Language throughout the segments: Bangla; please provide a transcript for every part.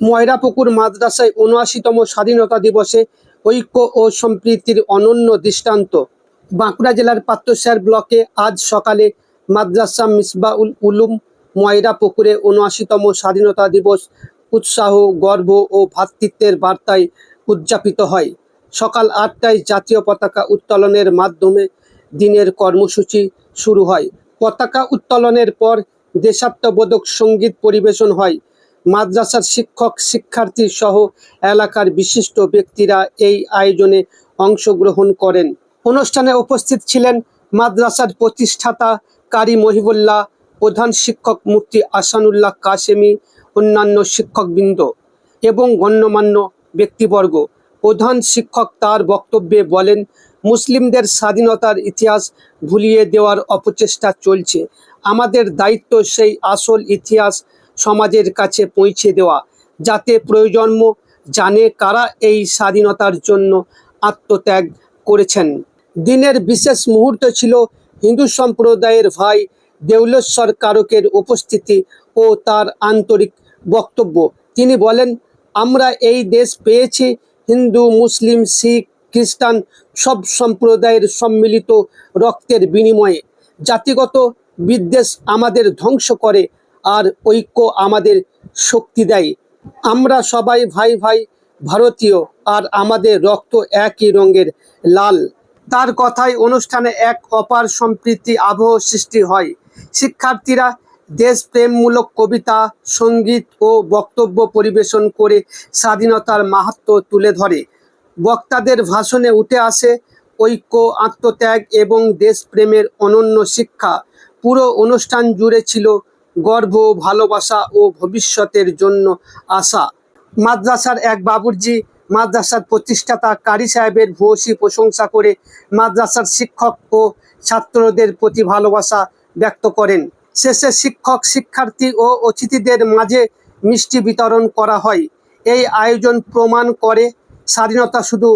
ময়রাপুকুর মাদ্রাসায় উনআশিতম স্বাধীনতা দিবসে ঐক্য ও সম্প্রীতির অনন্য দৃষ্টান্ত। বাঁকুড়া জেলার পাত্রসার ব্লকে আজ সকালে মাদ্রাসা মিসবাউল উলুম ময়রা পুকুরে উনআশিতম স্বাধীনতা দিবস উৎসাহ, গর্ব ও ভ্রাতৃত্বের বার্তায় উদযাপিত হয়। সকাল আটটায় জাতীয় পতাকা উত্তোলনের মাধ্যমে দিনের কর্মসূচি শুরু হয়। পতাকা উত্তোলনের পর দেশাত্মবোধক সংগীত পরিবেশন হয়। মাদ্রাসার শিক্ষক, শিক্ষার্থী সহ এলাকার বিশিষ্ট ব্যক্তিরা এই আয়োজনে অংশগ্রহণ করেন। অনুষ্ঠানে উপস্থিত ছিলেন মাদ্রাসার প্রতিষ্ঠাতা কারি মহিবুল্লাহ, প্রধান শিক্ষক মুফতি আসানুল্লাহ কাশেমি, অন্যান্য শিক্ষকবৃন্দ এবং গণ্যমান্য ব্যক্তিবর্গ। প্রধান শিক্ষক তার বক্তব্যে বলেন, মুসলিমদের স্বাধীনতার ইতিহাস ভুলিয়ে দেওয়ার অপচেষ্টা চলছে। আমাদের দায়িত্ব সেই আসল ইতিহাস সমাজের কাছে পৌঁছে দেওয়া, যাতে প্রয়োজন্ম জানে কারা এই স্বাধীনতার জন্য আত্মত্যাগ করেছেন। দিনের বিশেষ মুহূর্ত ছিল হিন্দু সম্প্রদায়ের ভাই দেউলেশ্বর কারকের উপস্থিতি ও তার আন্তরিক বক্তব্য। তিনি বলেন, আমরা এই দেশ পেয়েছি, হিন্দু, মুসলিম, শিখ, খ্রিস্টান সব সম্প্রদায়ের সম্মিলিত রক্তের বিনিময়ে। জাতিগত বিদ্বেষ আমাদের ধ্বংস করে আর ঐক্য আমাদের শক্তি দেয়। আমরা সবাই ভাই ভাই ভারতীয় আর আমাদের রক্ত একই রঙের লাল। তার কথায় অনুষ্ঠানে এক অপার সম্প্রীতি আবহ সৃষ্টি হয়। শিক্ষার্থীরা দেশপ্রেমমূলক কবিতা, সংগীত ও বক্তব্য পরিবেশন করে স্বাধীনতার মাহাত্ম তুলে ধরে। বক্তাদের ভাষণে উঠে আসে ঐক্য, আত্মত্যাগ এবং দেশপ্রেমের অনন্য শিক্ষা। পুরো অনুষ্ঠান জুড়ে ছিল গর্ব, ভালোবাসা ও ভবিষ্যতের জন্য আশা। মাদ্রাসার এক বাবুর্জি মাদ্রাসার প্রতিষ্ঠাতা কারি সাহেবের ভূয়সী প্রশংসা করে মাদ্রাসার শিক্ষক ও ছাত্রদের প্রতি ভালোবাসা ব্যক্ত করেন। শেষে শিক্ষক, শিক্ষার্থী ও অতিথিদের মাঝে মিষ্টি বিতরণ করা হয়। এই আয়োজন প্রমাণ করে স্বাধীনতা শুধু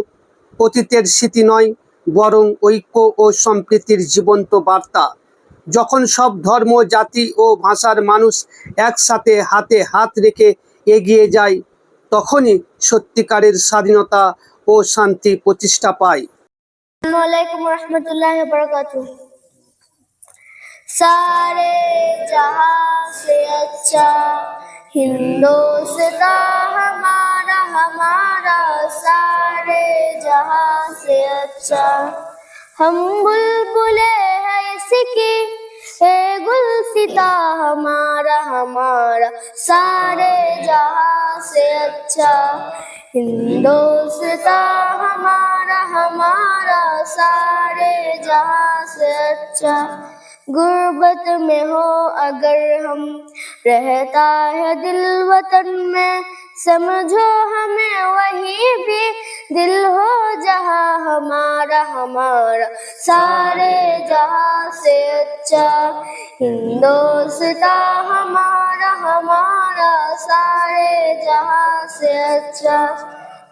অতীতের স্মৃতি নয়, বরং ঐক্য ও সম্প্রীতির জীবন্ত বার্তা। যখন সব ধর্ম জাতি ও ভাষার মানুষ একসাথে হাতে হাত রেখে এগিয়ে যায় তখনই সত্যিকারের স্বাধীনতা ও শান্তি প্রতিষ্ঠা পায় वालेकुम रहमतुल्लाहि व बरकातुहू सारे जहां से अच्छा हिंदुस्तान हमारा हमारा सारे जहां से अच्छा हम बुलबुले हैं इसकी ए गुलसिता हमारा हमारा सारे जहाँ से अच्छा। हिंदुस्तान हमारा हमारा सारे जहाँ से अच्छा। गुर्बत में हो अगर हम, रहता है दिल वतन में समझो हमें वही भी दिल हो जहां हमारा हमारा सारे जहां से अच्छा हिंदुस्तान हमारा हमारा सारे जहां से अच्छा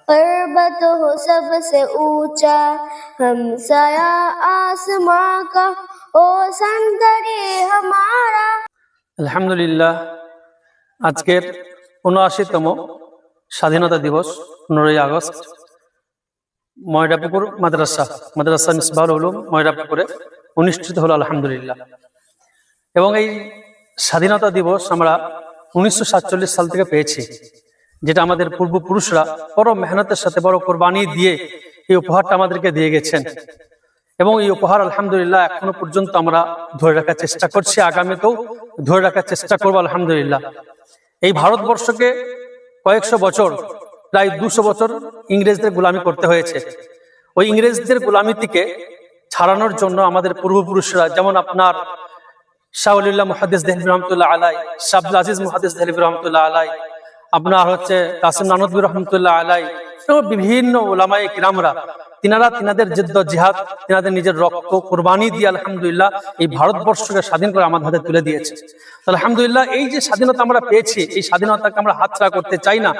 पर्वत हो सबसे ऊंचा हम साया आसमां का ओ संतरी हमारा আলহামদুলিল্লাহ আজকের উনআশিতম স্বাধীনতা দিবস, পনেরোই আগস্ট, ময়রাপুকুর মাদ্রাসা মাদ্রাসা মিসবাউল উলুম, ময়রাপুকুরে অনুষ্ঠিত হলো, আলহামদুলিল্লাহ। এবং এই স্বাধীনতা দিবস আমরা উনিশশো সাতচল্লিশ সাল থেকে পেয়েছি, যেটা আমাদের পূর্বপুরুষরা বড় মেহনতের সাথে, বড় কোরবানি দিয়ে এই উপহারটা আমাদেরকে দিয়ে গেছেন। এবং এই উপহার, আলহামদুলিল্লাহ, এখনও পর্যন্ত আমরা ধরে রাখার চেষ্টা করছি, আগামীতেও ধরে রাখার চেষ্টা করব, আলহামদুলিল্লাহ। এই ভারতবর্ষকে কয়েকশো বছর, প্রায় দুশো বছর ইংরেজদের গোলামি করতে হয়েছে। ওই ইংরেজদের গোলামি থেকে ছাড়ানোর জন্য আমাদের পূর্বপুরুষরা, যেমন আপনার শাহুল্লাহ মুহাদ্দিস দেহলিব রহমতুল্লাহ আলাই শাবদুল আজিজ মুহাদ্দিস দেহলিব রহমতুল্লাহ আলাই, আপনার হচ্ছে কাসিম নানদবী রহমতুল্লাহ আলাই বিভিন্ন ওলামাই কিরামরা তিনারা তিনাদের জিদ্দ জিহাদ, তিনাদের নিজের রক্ত, কোরবানি দিয়ে আলহামদুলিল্লাহ এই ভারতবর্ষকে স্বাধীন করে আমাদের হাতে তুলে দিয়েছে। আলহামদুলিল্লাহ এই যে স্বাধীনতা আমরা পেয়েছি, এই স্বাধীনতাকে আমরা হাতছাড়া করতে চাই না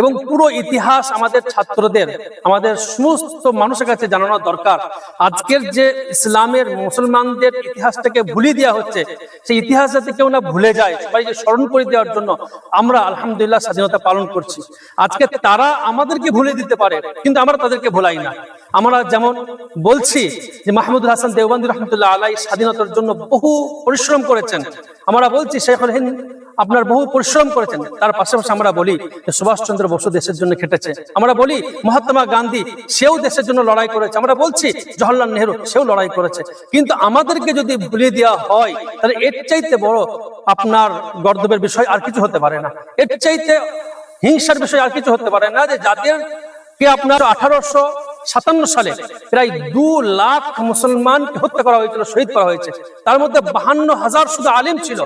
এবং পুরো ইতিহাস আমাদের ছাত্রদের, আমাদের সমস্ত মানুষের কাছে জানানো দরকার। আজকের যে ইসলামের মুসলমানদের ইতিহাসটাকে ভুলিয়ে দেওয়া হচ্ছে, সেই ইতিহাস যাতে কেউ না ভুলে যায়, সবাইকে স্মরণ করে দেওয়ার জন্য আমরা আলহামদুলিল্লাহ স্বাধীনতা পালন করছি। আজকে তারা আমাদেরকে ভুলে দিতে পারে, কিন্তু আমরা তাদেরকে ভোলাই না। আমরা যেমন বলছি যে মাহমুদুল হাসান দেওবন্দি রহমতুল্লাহ আলাই স্বাধীনতার জন্য বহু পরিশ্রম করেছেন। আমরা বলছি শেখুল হিন্দ আপনার বহু পরিশ্রম করেছেন। তার পাশাপাশি আমরা বলি যে সুভাষচন্দ্র বসু দেশের জন্য খেটেছে। আমরা বলি, মহাত্মা গান্ধী সেও দেশের জন্য লড়াই করেছে। আমরা বলছি, জওহরলাল নেহরু সেও লড়াই করেছে। কিন্তু আমাদেরকে যদি ভুলিয়ে দেওয়া হয়, তাহলে এর চাইতে বড় আপনার গর্দবের বিষয় আর কিছু হতে পারে না। এর চাইতে হিংসার বিষয় আর কিছু হতে পারে না যে যাদের কে আপনার আঠারোশো সাতান্ন সালে প্রায় দু লাখ মুসলমানকে হত্যা করা হয়েছিল, শহীদ করা হয়েছে। তার মধ্যে বাহান্ন হাজার শুধু আলিম ছিল।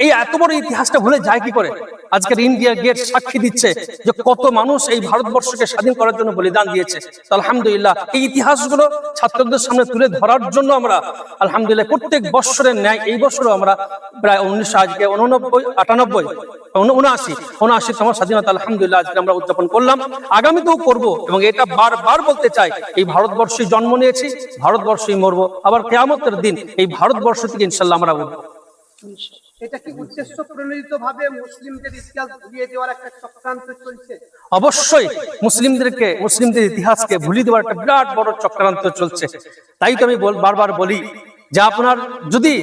এই এত বড় ইতিহাসটা ভুলে যায় কি করে? আজকের ইন্ডিয়া গেট সাক্ষী দিচ্ছে যে কত মানুষ এই ভারতবর্ষকে স্বাধীন করার জন্য বলিদান দিয়েছে। আলহামদুলিল্লাহ, এই ইতিহাসগুলো ছাত্রদের সামনে তুলে ধরার জন্য আমরা আলহামদুলিল্লাহ প্রত্যেক বৎসরের ন্যায় এই বছরও আমরা প্রায় উনিশশো, আজকে উননব্বই, আটানব্বই, উন- উনআশি উনআশিতম স্বাধীনতা আলহামদুলিল্লাহ আজকে আমরা উদযাপন করলাম। আগামীতেও করব এবং এটা বারবার বলতে চাই, এই ভারতবর্ষে জন্ম নিয়েছি, ভারতবর্ষেই মরবো, আবার কেয়ামতের দিন এই ভারতবর্ষ থেকে ইনশাল্লাহ আমরা উঠবো। এটা কি উদ্দেশ্য প্রণোদিত ভাবে মুসলিমদের ইতিহাস ভুলিয়ে দেওয়ার একটা চক্রান্ত চলছে? অবশ্যই মুসলিমদেরকে, মুসলিমদের ইতিহাসকে ভুলিয়ে দেওয়ার একটা বিরাট বড় চক্রান্ত চলছে। তাই তো আমি বারবার বলি যে আপনার যদি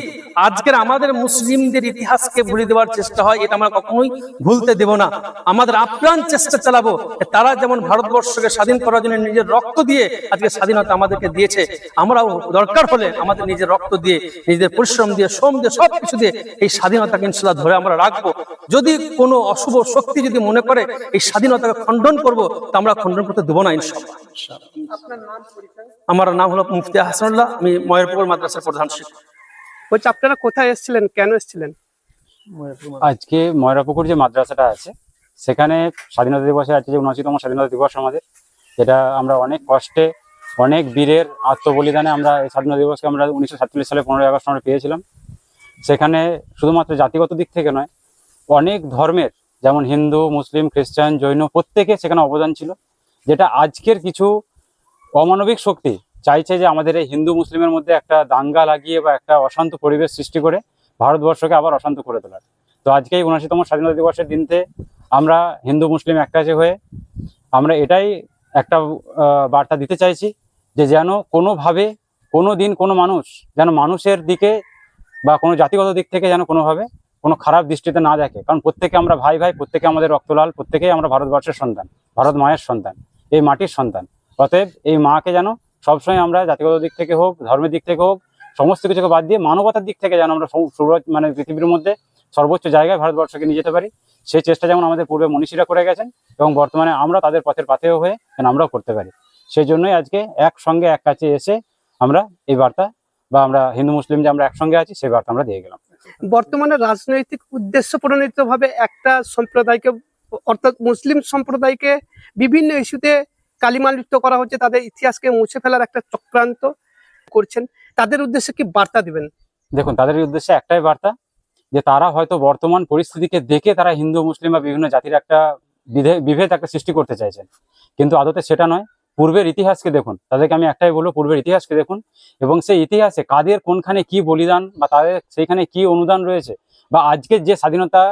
আজকের আমাদের মুসলিমদের ইতিহাসকে ভুলে দেওয়ার চেষ্টা হয়, এটা আমরা কখনোই ভুলতে দেব না। আমাদের আপ্রাণ চেষ্টা চালাবো তারা যেমন ভারতবর্ষকে স্বাধীন করার জন্য নিজের রক্ত দিয়ে আজকে স্বাধীনতা আমাদেরকে দিয়েছে, আমরাও দরকার হলে আমাদের নিজের রক্ত দিয়ে, নিজেদের পরিশ্রম দিয়ে, শ্রম দিয়ে, সবকিছু দিয়ে এই স্বাধীনতাকে ইনশাল্লাহ ধরে আমরা রাখব। যদি কোনো অশুভ শক্তি যদি মনে করে এই স্বাধীনতাকে খণ্ডন করব তা আমরা খণ্ডন করতে দেবো না ইনশাল্লাহ আপনার নাম পরিচয় আমার নাম হলো মুফতি হাসানুল্লাহ আমি ময়েরপুর মাদ্রাসার প্রধান শিক্ষক। বলছি আপনারা কোথায় এসেছিলেন? কেন এসেছিলেন? আজকে ময়রাপুকুর যে মাদ্রাসাটা আছে সেখানে স্বাধীনতা দিবসে আছে যে উনআশিতম স্বাধীনতা দিবস আমাদের। এটা আমরা অনেক কষ্টে অনেক বীরের আত্মবলিদানে আমরা এই স্বাধীনতা দিবসকে আমরা উনিশশো সাতচল্লিশ সালে পনেরোই আগস্ট আমরা পেয়েছিলাম। সেখানে শুধুমাত্র জাতিগত দিক থেকে নয় অনেক ধর্মের, যেমন হিন্দু, মুসলিম, খ্রিস্টান, জৈন, প্রত্যেকে সেখানে অবদান ছিল। যেটা আজকের কিছু অমানবিক শক্তি চাইছে যে আমাদের এই হিন্দু, মুসলিমের মধ্যে একটা দাঙ্গা লাগিয়ে বা একটা অশান্ত পরিবেশ সৃষ্টি করে ভারতবর্ষকে আবার অশান্ত করে তোলার। তো আজকে এই উনআশিতম স্বাধীনতা দিবসের দিনতে আমরা হিন্দু, মুসলিম এককাজে হয়ে আমরা এটাই একটা বার্তা দিতে চাইছি যে যেন কোনোভাবে কোনো দিন কোনো মানুষ যেন মানুষের দিকে বা কোনো জাতিগত দিক থেকে যেন কোনোভাবে কোনো খারাপ দৃষ্টিতে না দেখে। কারণ প্রত্যেকে আমরা ভাই ভাই, প্রত্যেকে আমাদের রক্তলাল, প্রত্যেকেই আমরা ভারতবর্ষের সন্তান ভারত মায়ের সন্তান, এই মাটির সন্তান। অতএব এই মাকে যেন সবসময় আমরা জাতিগত দিক থেকে হোক, ধর্মের দিক থেকে হোক, সমস্ত কিছুকে বাদ দিয়ে মানবতার দিক থেকে যেন আমরা মানে পৃথিবীর মধ্যে সর্বোচ্চ জায়গায় ভারতবর্ষকে নিয়ে যেতে পারি, সেই চেষ্টা যেমন আমাদের পূর্বে মনীষীরা করে গেছেন এবং বর্তমানে আমরা তাদের পথের পাথেয় হয়ে যেন আমরাও করতে পারি। সেই জন্যই আজকে একসঙ্গে এক কাছে এসে আমরা এই বার্তা বা আমরা হিন্দু, মুসলিম যে আমরা একসঙ্গে আছি, সেই বার্তা আমরা দিয়ে গেলাম। বর্তমানে রাজনৈতিক উদ্দেশ্য প্রণোদিত ভাবে একটা সম্প্রদায়কে, অর্থাৎ মুসলিম সম্প্রদায়কে বিভিন্ন ইস্যুতে কালিমালিপ্ত করা হচ্ছে, তাদের ইতিহাসকে মুছে ফেলার একটা চক্রান্ত করছেন। তাদের উদ্দেশ্যে কি বার্তা দিবেন? দেখুন, তাদের উদ্দেশ্যে একটাই বার্তা, যে তারা হয়তো বর্তমান পরিস্থিতিকে দেখে তারা হিন্দু, মুসলিম বা বিভিন্ন জাতির একটা বিভেদ একটা সৃষ্টি করতে চাইছেন। কিন্তু আদতে সেটা নয় পূর্বের ইতিহাসকে দেখুন। তাদেরকে আমি একটাই বলব, পূর্বের ইতিহাসকে দেখুন এবং সেই ইতিহাসে কাদের কোনখানে কি বলিদান বা তাদের সেইখানে কি অনুদান রয়েছে বা আজকের যে স্বাধীনতার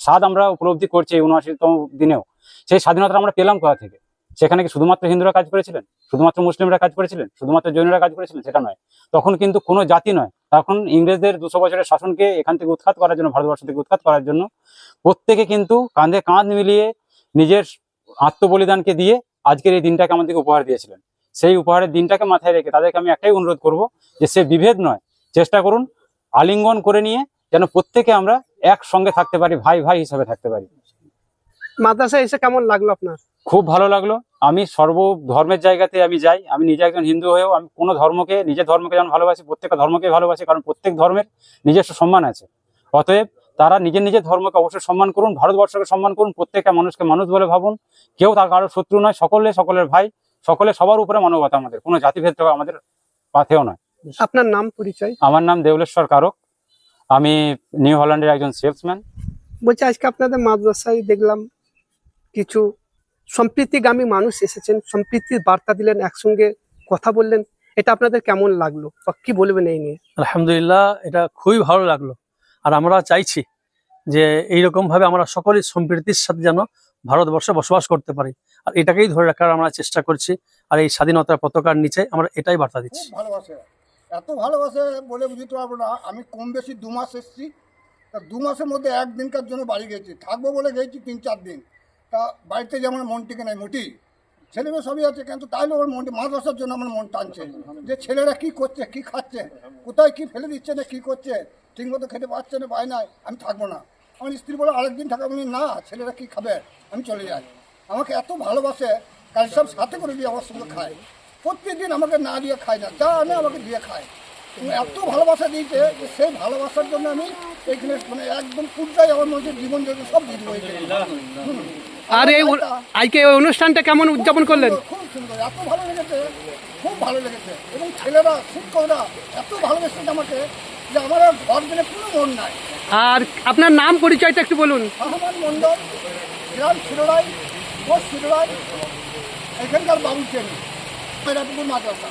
স্বাদ আমরা উপলব্ধি করছি এই উনআশিতম দিনেও, সেই স্বাধীনতা আমরা পেলাম কোথা থেকে? সেখানে কি শুধুমাত্র হিন্দুরা কাজ করেছিলেন? শুধুমাত্র মুসলিমরা কাজ করেছিলেন? শুধুমাত্র জৈনরা কাজ করেছিলেন? সেটা নয়। তখন কিন্তু কোনো জাতি নয়। তখন ইংরেজদের দুশো বছরের শাসনকে এখান থেকে উৎখাত করার জন্য, ভারতবর্ষ থেকে উৎখাত করার জন্য প্রত্যেকে কিন্তু কাঁধে কাঁধ মিলিয়ে নিজের আত্মবলিদানকে দিয়ে আজকের এই দিনটাকে আমাদেরকে উপহার দিয়েছিলেন। সেই উপহারের দিনটাকে মাথায় রেখে তাদেরকে আমি একটাই অনুরোধ করব যে সে বিভেদ নয় চেষ্টা করুন আলিঙ্গন করে নিয়ে যেন প্রত্যেকে আমরা একসঙ্গে থাকতে পারি ভাই ভাই হিসাবে থাকতে পারি। মাদ্রাসায় এসে কেমন লাগল আপনার? খুব ভালো লাগল। আমি সর্ব ধর্মের জায়গাতে আমি যাই আমি নিজে একজন হিন্দু হয়েও আমি কোনো ধর্মকে নিজের ধর্মকে যেমন ভালোবাসি প্রত্যেকটা ধর্মকে ভালোবাসি কারণ প্রত্যেক ধর্মের নিজস্ব সম্মান আছে। অতএব তারা নিজের নিজের ধর্মকে অবশ্যই সম্মান করুন ভারতবর্ষকে সম্মান করুন প্রত্যেকটা মানুষকে মানুষ বলে ভাবুন। কেউ তার কারোর শত্রু নয় সকলে সকলের ভাই সকলে সবার উপরে মানবতা আমাদের। কোনো জাতিভেদ আমাদের পাথেও নয়। আপনার নাম পরিচয়? আমার নাম দেউলেশ্বর কারক। আমি নিউ হল্যান্ডের একজন সেলসম্যান। বলছি আজকে আপনাদের মাদ্রাসায় দেখলাম কিছু সম্প্রীতিগামী মানুষ এসেছেন সম্প্রীতির বার্তা দিলেন একসঙ্গে কথা বললেন। এটা আপনাদের কেমন লাগল বা কি বলবেন এই নিয়ে? আলহামদুলিল্লাহ এটা খুবই ভালো লাগল। আর আমরা চাইছি যে এইরকম ভাবে আমরা সকলেই সম্প্রীতির সাথে যেন ভারতবর্ষে বসবাস করতে পারি। আর এটাকেই ধরে রাখার আমরা চেষ্টা করছি। আর এই স্বাধীনতার পতাকার নিচে আমরা এটাই বার্তা দিচ্ছি। ভালোবাসে। এত ভালোবাসে বলে বুঝতে পারব না। আমি কম বেশি দু মাস এসেছি। তা দু মাসের মধ্যে একদিনকার জন্য বাড়ি গেছি। থাকব বলে গেছি তিন চার দিন। তা বাড়িতে যেমন মন টিকে নাই মোটি। ছেলে মেয়ে সবই আছে, কিন্তু তাইলে ওর মনটি মাদ্রাসার জন্য আমার মন টানছে। যে ছেলেরা কি করছে, কি খাচ্ছে, কোথায় কি ফেলে দিচ্ছে, না কি করছে, ঠিক মতো খেতে পাচ্ছে না, পায় নাই আমি থাকব না। আমার স্ত্রী বলে, আরেকদিন থাকা। আমি না, ছেলেরা কি খাবে? আমি চলে যাই। আমাকে এত ভালোবাসে, কাজ সব সাথে করে দিয়ে আমার সঙ্গে খায়। প্রত্যেকদিন আমাকে না দিয়ে খায় না, যা আনে আমাকে দিয়ে খায়। এত ভালোবাসা দিয়েছে যে সেই ভালোবাসার জন্য আমি এখানে মানে একদম পুরোটাই আমার মধ্যে জীবন জন্য সব দিয়ে। আর এই আজকে এই অনুষ্ঠানটা কেমন উদযাপন করলেন? খুব সুন্দর এত ভালো লেগেছে খুব ভালো লেগেছে। এবং ছেলেরা শিক্ষকরা এত ভালোবেসেছে আমাকে যে আমার আর ঘর দিলে কোনো মন নাই। আর আপনার নাম পরিচয়টা একটু বলুন। আহমান মন্ডল গ্রাম শিরোড়াই পোস্ট শিরোড়াই এখানকার বাবু চেন মেরাপুকুর মাদ্রাসা।